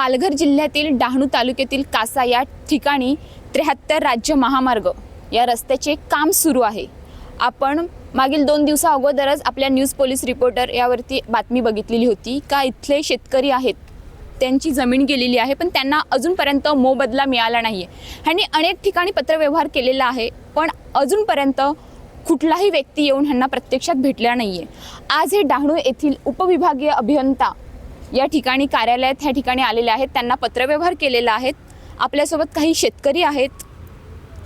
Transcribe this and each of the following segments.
पालघर जिल्ह्यातील डहाणू तालुक्यातील कासा या ठिकाणी त्र्याहत्तर राज्य महामार्ग या रस्त्याचे काम सुरू आहे. आपण मागील दोन दिवसा अगोदरच आपल्या न्यूज पोलीस रिपोर्टर यावरती बातमी बघितलेली होती. का इथले शेतकरी आहेत? त्यांची जमीन गेलेली आहे पण त्यांना अजूनपर्यंत मोबदला मिळाला नाही आहे ह्यांनी अनेक ठिकाणी पत्रव्यवहार केलेला आहे पण अजूनपर्यंत कुठलाही व्यक्ती येऊन ह्यांना प्रत्यक्षात भेटला नाही आहे आज हे डहाणू येथील उपविभागीय अभियंता या ठिकाणी कार्यालयात ह्या ठिकाणी आलेले आहेत. त्यांना पत्रव्यवहार केलेला आहेत आपल्यासोबत काही शेतकरी आहेत.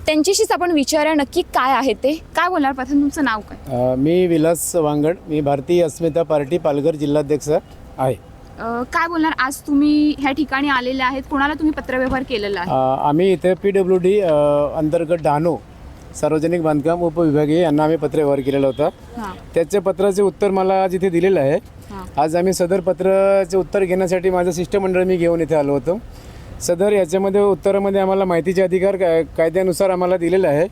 त्यांच्याशीच आपण विचारूया नक्की काय आहे ते. काय बोलणार प्रथम तुमचं नाव काय? मी विलास वांगड. मी भारतीय अस्मिता पार्टी पालघर जिल्हाध्यक्ष आहे. काय बोलणार? आज तुम्ही ह्या ठिकाणी आलेले आहेत. कोणाला तुम्ही पत्रव्यवहार केलेला आहे? आम्ही इथे पी डब्ल्यू डी अंतर्गत डहाणू सार्वजनिक बांधकाम उपविभागीय यांना आम्ही पत्रव्यवहार केलेला होता. त्याच्या पत्राचे उत्तर मला आज इथे दिलेलं आहे. आज आम्ही सदर पत्राचे उत्तर घेण्यासाठी माझं शिष्टमंडळ मी घेऊन इथे आलो होतो. सदर याच्यामध्ये उत्तरामध्ये आम्हाला माहितीचे अधिकार काय कायद्यानुसार आम्हाला दिलेलं आहे.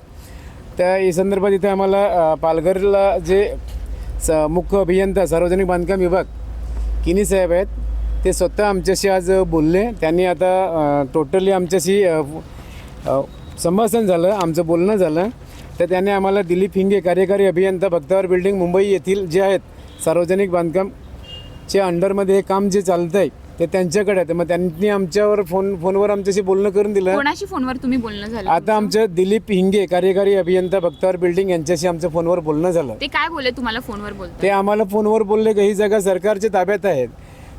त्या संदर्भात इथे आम्हाला पालघरला जे स मुख्य अभियंता सार्वजनिक बांधकाम विभाग किनी साहेब आहेत ते स्वतः आमच्याशी आज बोलले. त्यांनी आता टोटली आमच्याशी संभाषण झालं आमचं बोलणं झालं. तर त्याने आम्हाला दिलीप हिंगे कार्यकारी अभियंता भक्तावर बिल्डिंग मुंबई येथील जे आहेत सार्वजनिक बांधकामच्या अंडरमध्ये हे काम जे चालतं आहे ते त्यांच्याकडे आहे. तर मग त्यांनी आमच्यावर फोन फोनवर आमच्याशी बोलणं करून दिलं. कोणाशी फोनवर तुम्ही बोलणं झालं आता आमचं दिलीप हिंगे कार्यकारी अभियंता भक्तावर बिल्डिंग यांच्याशी आमचं फोनवर बोलणं झालं. ते काय बोलले? तुम्हाला फोनवर बोलता ते आम्हाला फोनवर बोलले की ही जागा सरकारच्या ताब्यात आहेत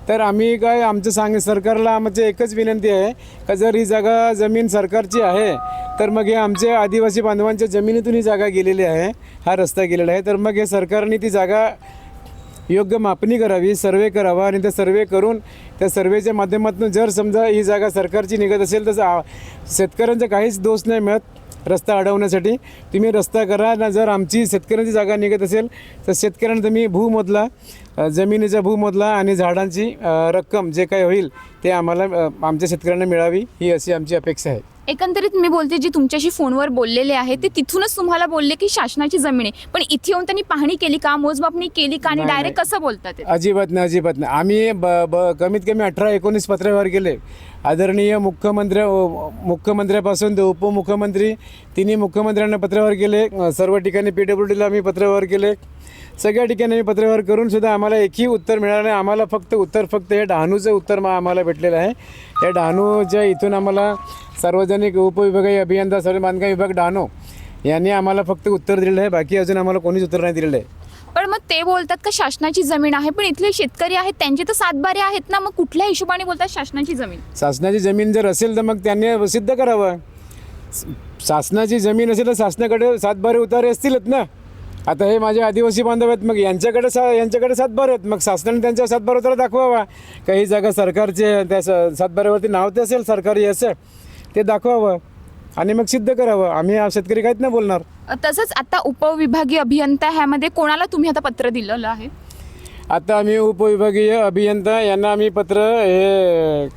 तर आम्ही काय आमचं सांग सरकारला म्हणजे एकच विनंती आहे का जर ही जागा जमीन सरकारची आहे तर मग हे आमच्या आदिवासी बांधवांच्या जमिनीतून ही जागा गेलेली आहे हा रस्ता गेलेला आहे. तर मग हे सरकारने ती जागा योग्य मापणी करावी सर्वे करावा आणि त्या सर्वे करून त्या सर्वेच्या माध्यमातून जर समजा ही जागा सरकारची निघत असेल तर शेतकऱ्यांचा काहीच दोष नाही मिळत. रस्ता अडवण्यासाठी. तुम्ही रस्ता करा ना जर आमची शेतकऱ्यांची जागा निघत असेल तर शेतकऱ्यांना तुम्ही भूमधला जमिनीचा भूमधला आणि झाडांची रक्कम जे काही होईल ते आम्हाला आमच्या शेतकऱ्यांना मिळावी ही अशी आमची अपेक्षा आहे. एकंदरीत मी बोलते जी तुमच्याशी फोनवर बोललेले आहे ते तिथूनच तुम्हाला बोलले की शासनाची जमीन आहे. पण इथे येऊन त्यांनी पाहणी केली का मोजमापणी केली का आणि नाही, डायरेक्ट कसं बोलतात ते? अजिबात नाही अजिबात नाही. आम्ही ब ब कमीत कमी अठरा एकोणीस पत्रव्यवहार केले आदरणीय मुख्यमंत्री मुख्यमंत्र्यापासून ते उपमुख्यमंत्री तिन्ही मुख्यमंत्र्यांना पत्रव्यवहार केले अ, सर्व ठिकाणी पी डब्ल्यू डीला आम्ही पत्रव्यवहार केले सगळ्या ठिकाणी पत्रव्यवहार करून सुद्धा आम्हाला एकही उत्तर मिळालं नाही. आम्हाला फक्त उत्तर फक्त हे डहाणूचं उत्तर मा- आम्हाला भेटलेलं आहे. या डहाणूच्या इथून आम्हाला सार्वजनिक उपविभागीय अभियंता सर्व बांधकाम विभाग डहाणू यांनी आम्हाला फक्त उत्तर दिलेलं आहे. बाकी अजून आम्हाला कोणीच उत्तर नाही दिलेलं आहे. पण मग ते बोलतात का शासनाची जमीन आहे? पण इथले शेतकरी आहेत त्यांचे तर सातबारे आहेत ना. मग कुठल्या हिशोबाने बोलतात शासनाची जमीन? शासनाची जमीन जर असेल तर मग त्यांनी सिद्ध करावं. शासनाची जमीन असेल तर शासनाकडे सातबारे उतारे असतीलच ना. आता हे माझे आदिवासी बांधव आहेत मग यांच्याकडे सा यांच्याकडे सातबारे आहेत. मग शासनाने त्यांच्या सातबारा उतारा दाखवावा. काही जागा सरकारचे त्या सातबाऱ्यावरती नाव ते असेल सरकारी असं ते दाखवावं आणि मग सिद्ध करावं. आम्ही शेतकरी काहीच नाही बोलणार. तसंच आता उपविभागीय अभियंता ह्यामध्ये कोणाला तुम्ही आता पत्र दिलेलं आहे? आता आम्ही उपविभागीय अभियंता यांना आम्ही पत्र हे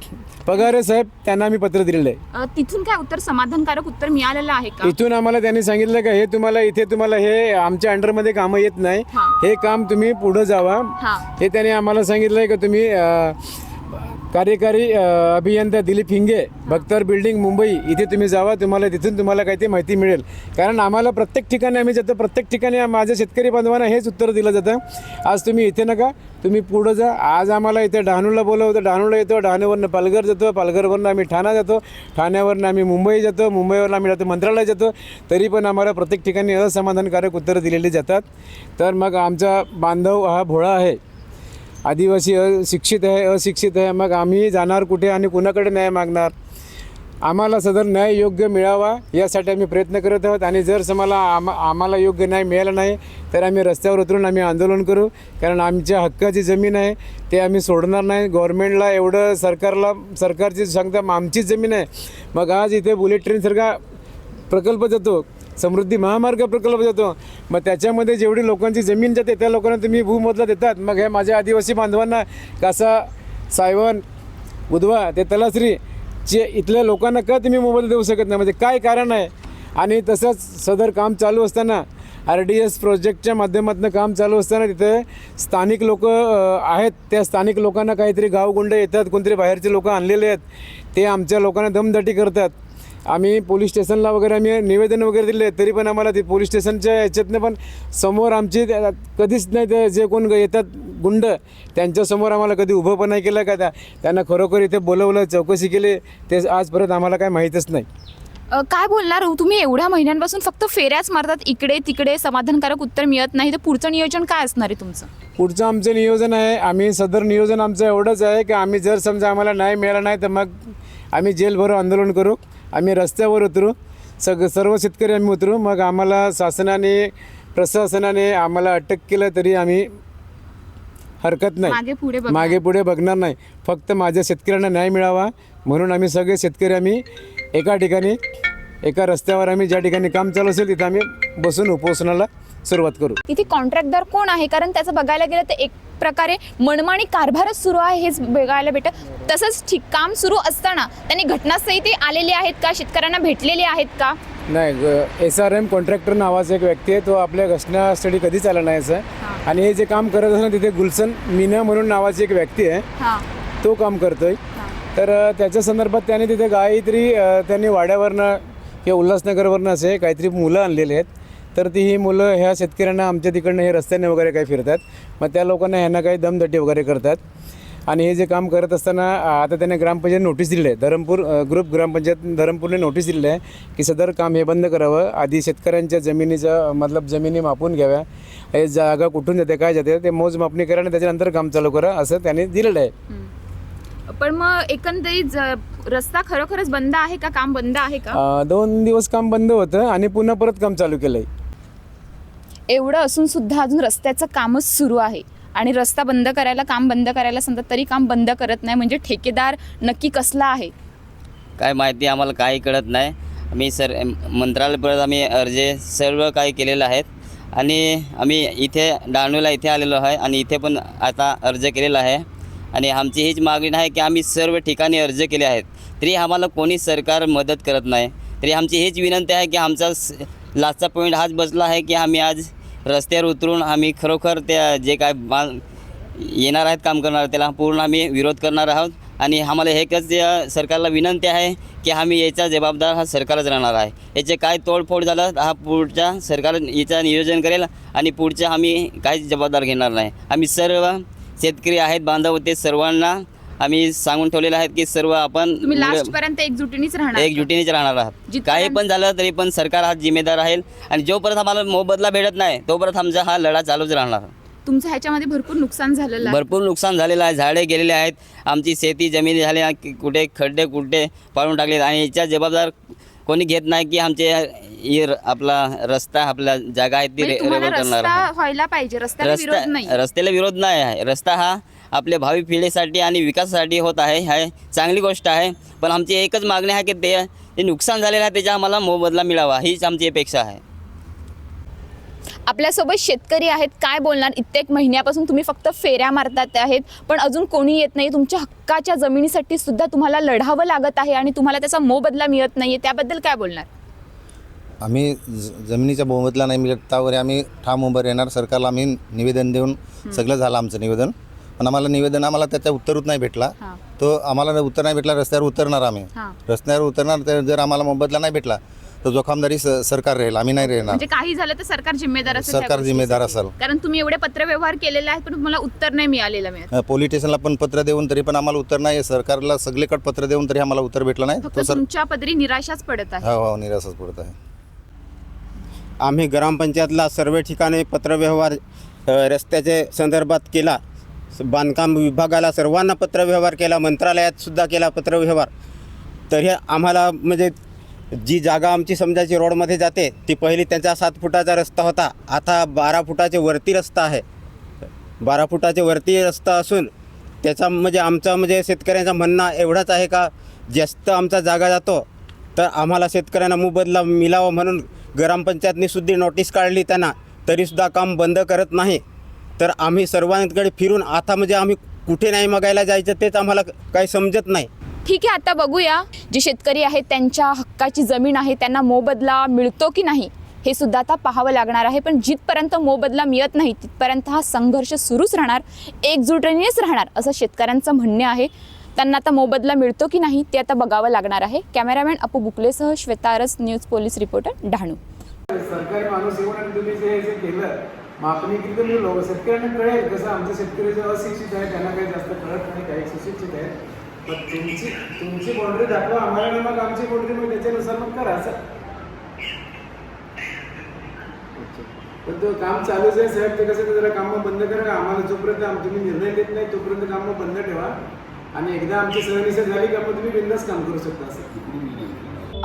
पगारे साहेब त्यांना आम्ही पत्र दिलेलं आहे. अ, तिथून काय उत्तर समाधानकारक उत्तर मिळालेलं आहे का? इथून आम्हाला त्यांनी सांगितलं का हे तुम्हाला इथे तुम्हाला हे आमच्या अंडरमध्ये कामं येत नाही. हा. हे काम तुम्ही पुढं जावा. हा. हे त्यांनी आम्हाला सांगितलंय का तुम्ही अ, कार्यकारी अभियंता दिलीप हिंगे भक्तर बिल्डिंग मुंबई इथे तुम्ही जावा तुम्हाला तिथून तुम्हाला काही ते माहिती मिळेल. कारण आम्हाला प्रत्येक ठिकाणी आम्ही जातो प्रत्येक ठिकाणी माझ्या शेतकरी बांधवांना हेच उत्तर दिलं जातं. आज तुम्ही इथे नका तुम्ही पुढं जा. आज आम्हाला इथे डहाणूला बोलवतं डहाणूला येतो डहाणूवरनं पालघर जातो पालघरवरनं आम्ही ठाणा जातो ठाण्यावरनं आम्ही मुंबई जातो मुंबईवरनं आम्ही जातो मंत्रालय जातो. तरी पण आम्हाला प्रत्येक ठिकाणी असमाधानकारक उत्तरं दिलेली जातात. तर मग आमचा बांधव हा भोळा आहे. आदिवासी अशिक्षित आहे अशिक्षित आहे मग आम्ही जाणार कुठे आणि कुणाकडे न्याय मागणार? आम्हाला सदर न्याय योग्य मिळावा यासाठी आम्ही प्रयत्न करत आहोत. आणि जर समजा आम आम्हाला योग्य न्याय मिळाला नाही तर आम्ही रस्त्यावर उतरून आम्ही आंदोलन करू. कारण आमच्या हक्काची जमीन आहे ते आम्ही सोडणार नाही. गव्हर्नमेंटला एवढं सरकारला सरकारची सांगता आमचीच जमीन आहे. मग आज इथे बुलेट ट्रेनसारखा प्रकल्प जातो. समृद्धी महामार्ग प्रकल्प जातो मग त्याच्यामध्ये जेवढी लोकांची जमीन जाते त्या लोकांना तुम्ही भूमधला देतात. मग हे माझ्या आदिवासी बांधवांना कासा सायवन उधवा ते तलासरी चे इथल्या लोकांना का तुम्ही मोबाईल देऊ शकत नाही? म्हणजे काय कारण आहे? आणि तसंच सदर काम चालू असताना आर डी एस प्रोजेक्टच्या माध्यमातून काम चालू असताना तिथे स्थानिक लोक आहेत. त्या स्थानिक लोकांना काहीतरी गावगुंड येतात कोणतरी बाहेरचे लोक आणलेले आहेत. ते आमच्या लोकांना दमदाटी करतात. आम्ही पोलीस स्टेशनला वगैरे आम्ही निवेदन वगैरे दिले तरी पण आम्हाला ते पोलीस स्टेशनच्या याच्यातनं पण समोर आमची कधीच नाही ते जे कोण येतात गुंड त्यांच्यासमोर आम्हाला कधी उभं पण नाही केलं का त्या त्यांना खरोखर इथे बोलवलं चौकशी केली ते आजपर्यंत आम्हाला काय माहीतच नाही. अ, काय बोलणार तुम्ही एवढ्या महिन्यांपासून फक्त फेऱ्याच मारतात इकडे तिकडे समाधानकारक उत्तर मिळत नाही. तर पुढचं नियोजन काय असणार आहे तुमचं? पुढचं आमचं नियोजन आहे आम्ही सदर नियोजन आमचं एवढंच आहे की आम्ही जर समजा आम्हाला न्याय मिळाला नाही तर मग आम्ही जेलभर आंदोलन करू. आम्ही रस्त्यावर उतरू. सग सर्व शेतकरी आम्ही उतरू. मग आम्हाला शासनाने प्रशासनाने आम्हाला अटक केलं तरी आम्ही हरकत नाही. मागे पुढे बघणार. नाही. फक्त माझ्या शेतकऱ्यांना न्याय मिळावा. म्हणून आम्ही सगळे शेतकरी आम्ही एका ठिकाणी एका रस्त्यावर आम्ही ज्या ठिकाणी काम चालू असेल तिथं आम्ही बसून उपोषणाला सुरुवात करू. इथे कॉन्ट्रॅक्टदार कोण आहे? कारण त्याचं बघायला गेलं तर एक प्रकारे मनमानी कारभारच सुरू आहे हेच बघायला भेटत. तसंच ठीक काम सुरू असताना त्यांनी घटनास्थळी ते आलेले आहेत का? शेतकऱ्यांना भेटलेले आहेत का? नाही एस आर एम कॉन्ट्रॅक्टर नावाचा एक व्यक्ती आहे तो आपल्या घटनास्थळी कधीच आला नाही असं आणि हे जे काम करत असताना तिथे गुलशन मीना म्हणून नावाची एक व्यक्ती आहे. हां. तो काम करतोय. तर त्याच्या संदर्भात त्याने तिथे काहीतरी त्यांनी वाड्यावरनं किंवा उल्हासनगरवरनं असे काहीतरी मुलं आणलेली आहेत. तर ती ही मुलं ह्या शेतकऱ्यांना आमच्या तिकडनं हे रस्त्याने वगैरे काही फिरतात. मग त्या लोकांना ह्यांना काही दमदटी वगैरे करतात. आणि हे जे काम करत असताना आता त्याने ग्रामपंचायत नोटीस दिली आहे. धरमपूर ग्रुप ग्रामपंचायत धरमपूरने नोटीस दिली आहे की सदर काम हे बंद करावं. आधी शेतकऱ्यांच्या जमिनीचं मतलब जमिनी मापून घ्याव्या. हे जागा कुठून जाते काय जाते ते मोजमापणी करा आणि त्याच्यानंतर काम चालू करा असं त्याने दिलेलं आहे. पण मग एकंदरीत रस्ता खरोखरच बंद आहे का? काम बंद आहे का? दोन दिवस काम बंद होतं आणि पुन्हा परत काम चालू केलंय. एवढं असून सुद्धा अजून रस्त्याचं कामच सुरू आहे. आणि रस्ता बंद करायला काम बंद करायला सांगतात तरी काम बंद करत नाही म्हणजे ठेकेदार नक्की कसला आहे? काय माहिती आम्हाला काही कळत नाही. आम्ही सर मंत्रालयापर्यंत आम्ही अर्ज सर्व काही केलेलं आहेत. आणि आम्ही इथे डाणूला इथे आलेलो आहे आणि इथे पण आता अर्ज केलेला आहे. आणि आमची हीच मागणी आहे की आम्ही सर्व ठिकाणी अर्ज केले आहेत. तरी आम्हाला कोणी सरकार मदत करत नाही. तरी आमची हीच विनंती आहे की आमचा स- लास्टचा पॉईंट हाच बसला आहे की आम्ही आज रस्त्यावर उतरून आम्ही खरोखर त्या जे काय बा येणार आहेत काम करणार त्याला पूर्ण आम्ही विरोध करणार आहोत. आणि आम्हाला एकच सरकारला विनंती आहे की आम्ही याचा जबाबदार हा सरकारच राहणार आहे. याचे काय तोडफोड झालं तर हा पुढच्या सरकार याचं नियोजन करेल आणि पुढच्या आम्ही काहीच जबाबदार घेणार नाही. आम्ही सर्व शेतकरी आहेत बांधव ते सर्वांना आम्ही सांगून ठेवलेलं आहे की सर्व आपण तुम्ही लास्ट पर्यंत एकजुटीनेच राहणार. का? एकजुटीनेच राहणार आहात. जिथपर्यंत- काही पण झालं तरी पण सरकार हा जिम्मेदार आहे आणि जोपर्यंत आम्हाला मोबदला भेटत नाही तोपर्यंत आमचा हा लढा चालूच राहणार. तुमचं ह्याच्यामध्ये भरपूर नुकसान झालेलं आहे. भरपूर नुकसान झालेलं आहे. झाडे गेलेले आहेत. आमची शेती जमिनी झाली आहे, की कुठे खड्डे कुठे पाडून टाकले आणि याच्या जबाबदार कोणी घेत नाही की आमचे हे र- आपला रस्ता आपला जागा आहे ती म्हणजे रे- तुम्हाला रेवल करणार रस्ता. व्हायला पाहिजे. रस्त्याला विरोध नाही. रस्ता रस्त्याला विरोध नाही आहे. रस्ता हा आपल्या भावी पिढीसाठी आणि विकासासाठी होत आहे हे चांगली गोष्ट आहे. पण आमची एकच मागणी आहे की ते जे नुकसान झालेलं आहे त्याचा आम्हाला मोबदला मिळावा हीच आमची अपेक्षा आहे. आपल्यासोबत शेतकरी आहेत काय बोलणार? इत्येक महिन्यापासून तुम्ही फक्त फेऱ्या मारतात आहेत पण अजून कोणी येत नाही. तुमच्या हक्काच्या जमिनीसाठी सुद्धा तुम्हाला लढावं लागत आहे आणि तुम्हाला त्याचा मोबदला मिळत नाहीये. त्याबद्दल काय बोलणार? आम्ही ज जमिनीचा मोबदला नाही मिळत त्यावर आम्ही ठाम उभं राहणार. सरकारला आम्ही निवेदन देऊन सगळं झालं आमचं निवेदन. पण आम्हाला निवेदन आम्हाला त्याचा उत्तरच नाही भेटला. हां. तो आम्हाला उत्तर नाही भेटला रस्त्यावर उतरणार आम्ही. हां. रस्त्यावर उतरणार तर जर आम्हाला मोबदला नाही भेटला तर जोखामदारी सरकार राहील. आम्ही नाही राहणार. म्हणजे काही झालं तर सरकार जिम्मेदार असेल सरकार. जिम्मेदार असेल. कारण तुम्ही एवढे पत्रव्यवहार केलेले आहेत पण तुम्हाला उत्तर नाही मिळालेलं पोलीस स्टेशनला पण पत्र देऊन तरी पण आम्हाला उत्तर नाही सरकारला सगळीकडे पत्र देऊन तरी आम्हाला उत्तर भेटलं नाही. तुमच्या पदरी निराशाच पडत आहे. हो हो निराशच पडत आहे. आम्ही ग्रामपंचायतला सर्व ठिकाणी पत्रव्यवहार अ, रस्त्याचे संदर्भात केला. बांधकाम विभागाला सर्वांना पत्रव्यवहार केला मंत्रालयात सुद्धा केला पत्रव्यवहार. तर हे आम्हाला म्हणजे जी जागा आमची समजायची रोडमध्ये जाते ती पहिली त्यांचा सात फुटाचा रस्ता होता. आता बारा फुटाचे वरती रस्ता आहे. बारा फुटाचे वरती रस्ता असून त्याचा म्हणजे आमचा म्हणजे शेतकऱ्यांचा म्हणणं एवढाच आहे का जास्त आमचा जागा जातो तर आम्हाला शेतकऱ्यांना मोबदला मिलावा म्हणून ग्रामपंचायतनी सुद्धा नोटीस काढली त्यांना तरीसुद्धा काम बंद करत नाही. तर आम्ही सर्वांकडे फिरून आता म्हणजे आम्ही कुठे नाही मागायला जायचं तेच आम्हाला काही समजत नाही. ठीक आहे आता बघूया. जे शेतकरी आहेत त्यांच्या हक्काची जमीन आहे त्यांना मोबदला मिळतो की नाही हे सुद्धा आता पाहावं लागणार आहे. पण जिथपर्यंत मोबदला मिळत नाही तिथपर्यंत हा संघर्ष सुरूच राहणार एकजुटीनेच राहणार असं शेतकऱ्यांचं म्हणणे आहे. त्यांना आता मोबदला मिळतो की नाही ते आता बघावं लागणार आहे. कॅमेरामॅन अपू बुकलेसह श्वेतारस न्यूज पोलीस रिपोर्टर डहाणू. सरकारी माणूस तुम्ही जे केलं मापणी किती म्हणजे लोक शेतकऱ्यांना कळेल कसं आमचे शेतकरी जे अशिक्षित आहे त्यांना काही जास्त कळत नाही काही सुशिक्षित आहेत. पण तुमची तुमची बाउंड्री दाखवा आम्हाला मग आमची बाउंड्री मग त्याच्यानुसार मग करा असं. पण तो काम चालूच आहे साहेब ते कसं जरा कामं बंद करा आम्हाला जोपर्यंत आम- तुम्ही निर्णय देत नाही तोपर्यंत कामं बंद ठेवा. आणि एकदा आमची सहनिशा झाली का मग तुम्ही बिंदास काम करू शकता असं.